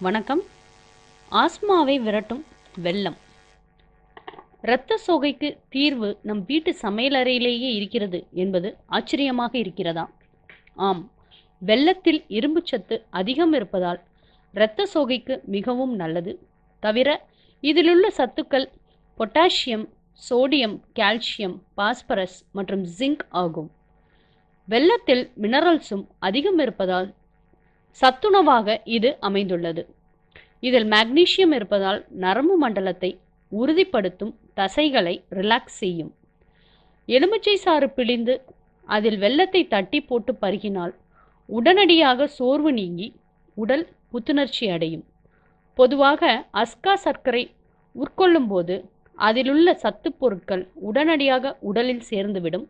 வணக்கம். ஆஸ்மாவை விரட்டும் வெள்ளம். இரத்த சோகைக்கு தீர்வு நம் வீட்டு சமையலறையிலேயே இருக்கிறது என்பது ஆச்சரியமாக இருக்கிறதா? ஆம். வெள்ளத்தில் இரும்பு சத்து அதிகம் இருப்பதால் இரத்த சோகைக்கு மிகவும் நல்லது. தவிர இதிலுள்ள சத்துக்கள் பொட்டாசியம் சோடியம் கால்சியம் பாஸ்பரஸ் மற்றும் ஜிங்க் ஆகும். வெள்ளத்தில் மினரல்ஸும் அதிகம் இருப்பதால் சத்துணவாக இது அமைந்துள்ளது. இதில் மக்னீசியம் இருப்பதால் நரம்பு மண்டலத்தை உறுதிப்படுத்தும் தசைகளை ரிலாக்ஸ் செய்யும். எலுமிச்சை சாறு பிழிந்து அதில் வெள்ளத்தை தட்டி போட்டு பருகினால் உடனடியாக சோர்வு நீங்கி உடல் புத்துணர்ச்சி அடையும். பொதுவாக அஸ்கா சர்க்கரை உட்கொள்ளும்போது அதிலுள்ள சத்து பொருட்கள் உடனடியாக உடலில் சேர்ந்துவிடும்.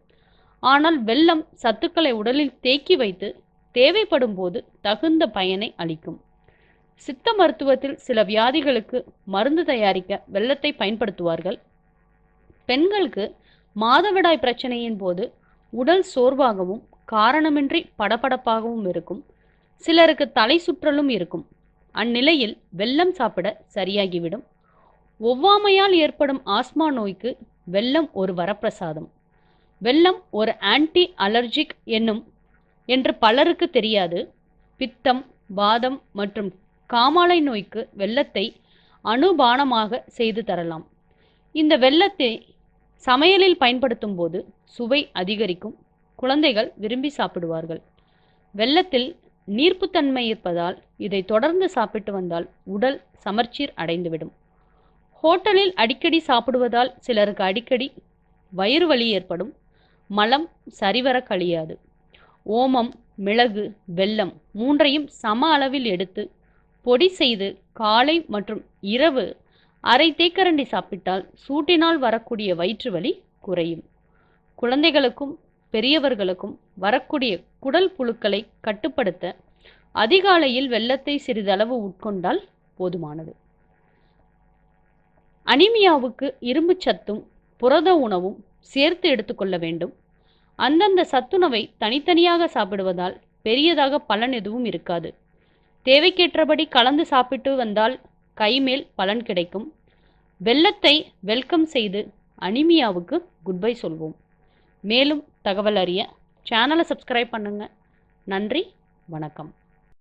ஆனால் வெல்லம் சத்துக்களை உடலில் தேக்கி வைத்து தேவைப்படும் போது தகுந்த பயனை அளிக்கும். சித்த மருத்துவத்தில் சில வியாதிகளுக்கு மருந்து தயாரிக்க வெள்ளத்தை பயன்படுத்துவார்கள். பெண்களுக்கு மாதவிடாய் பிரச்சனையின் போது உடல் சோர்வாகவும் காரணமின்றி படபடப்பாகவும் இருக்கும். சிலருக்கு தலை சுற்றலும் இருக்கும். அந்நிலையில் வெல்லம் சாப்பிட சரியாகிவிடும். ஒவ்வாமையால் ஏற்படும் ஆஸ்மா நோய்க்கு வெல்லம் ஒரு வரப்பிரசாதம். வெல்லம் ஒரு ஆன்டி அலர்ஜிக் என்னும் என்று பலருக்கு தெரியாது. பித்தம் வாதம் மற்றும் காமாலை நோய்க்கு வெள்ளத்தை அனுபானமாக செய்து தரலாம். இந்த வெள்ளத்தை சமையலில் பயன்படுத்தும் போது சுவை அதிகரிக்கும். குழந்தைகள் விரும்பி சாப்பிடுவார்கள். வெள்ளத்தில் நீர்ப்புத்தன்மை இருப்பதால் இதை தொடர்ந்து சாப்பிட்டு வந்தால் உடல் சமர்ச்சீர் அடைந்துவிடும். ஹோட்டலில் அடிக்கடி சாப்பிடுவதால் சிலருக்கு அடிக்கடி வயிறு வலி ஏற்படும். மலம் சரிவர கழியாது. ஓமம் மிளகு வெல்லம் மூன்றையும் சம அளவில் எடுத்து பொடி செய்து காலை மற்றும் இரவு அரை தேக்கரண்டி சாப்பிட்டால் சூட்டினால் வரக்கூடிய வயிற்று வலி குறையும். குழந்தைகளுக்கும் பெரியவர்களுக்கும் வரக்கூடிய குடல் புழுக்களை கட்டுப்படுத்த அதிகாலையில் வெள்ளத்தை சிறிதளவு உட்கொண்டால் போதுமானது. அனிமியாவுக்கு இரும்புச் சத்தும் புரத உணவும் சேர்த்து எடுத்துக்கொள்ள வேண்டும். அந்தந்த சத்துணவை தனித்தனியாக சாப்பிடுவதால் பெரியதாக பலன் எதுவும் இருக்காது. தேவைக்கேற்றபடி கலந்து சாப்பிட்டு வந்தால் கைமேல் பலன் கிடைக்கும். வெள்ளத்தை வெல்கம் செய்து அனிமியாவுக்கு குட்பை சொல்வோம். மேலும் தகவல் அறிய சேனலை சப்ஸ்கிரைப் பண்ணுங்கள் நன்றி வணக்கம்.